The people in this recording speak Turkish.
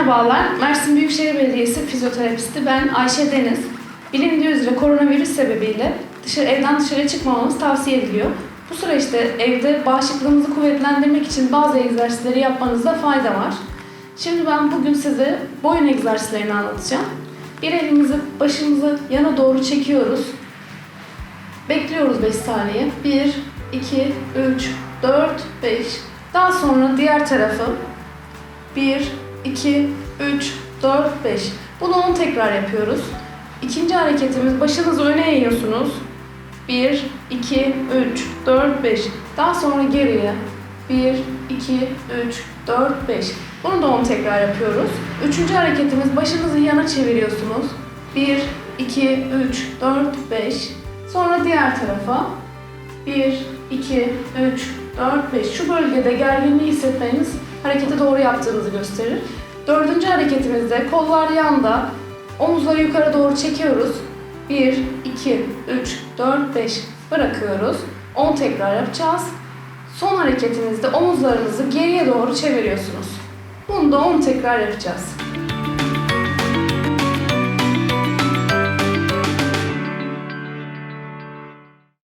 Merhabalar, Mersin Büyükşehir Belediyesi fizyoterapisti ben Ayşe Deniz. Bilindiği üzere koronavirüs sebebiyle dışarı, evden dışarı çıkmamamız tavsiye ediliyor. Bu süreçte evde bağışıklığımızı kuvvetlendirmek için bazı egzersizleri yapmanızda fayda var. Şimdi ben bugün size boyun egzersizlerini anlatacağım. Bir elimizi başımızı yana doğru çekiyoruz. Bekliyoruz 5 saniye. 1, 2, 3, 4, 5. Daha sonra diğer tarafı 1, 2, 3, 4, 5. Bunu 10 tekrar yapıyoruz. İkinci hareketimiz başınızı öne eğiyorsunuz. 1, 2, 3, 4, 5. Daha sonra geriye 1, 2, 3, 4, 5. Bunu da 10 tekrar yapıyoruz. Üçüncü hareketimiz başınızı yana çeviriyorsunuz. 1, 2, 3, 4, 5. Sonra diğer tarafa 1, 2, 3, 4, 5. Şu bölgede gerginliği hissetmeniz hareketi doğru yaptığınızı gösterir. Dördüncü hareketimizde kollar yanda, omuzları yukarı doğru çekiyoruz. 1, 2, 3, 4, 5 bırakıyoruz. 10 tekrar yapacağız. Son hareketimizde omuzlarınızı geriye doğru çeviriyorsunuz. Bunu da 10 tekrar yapacağız.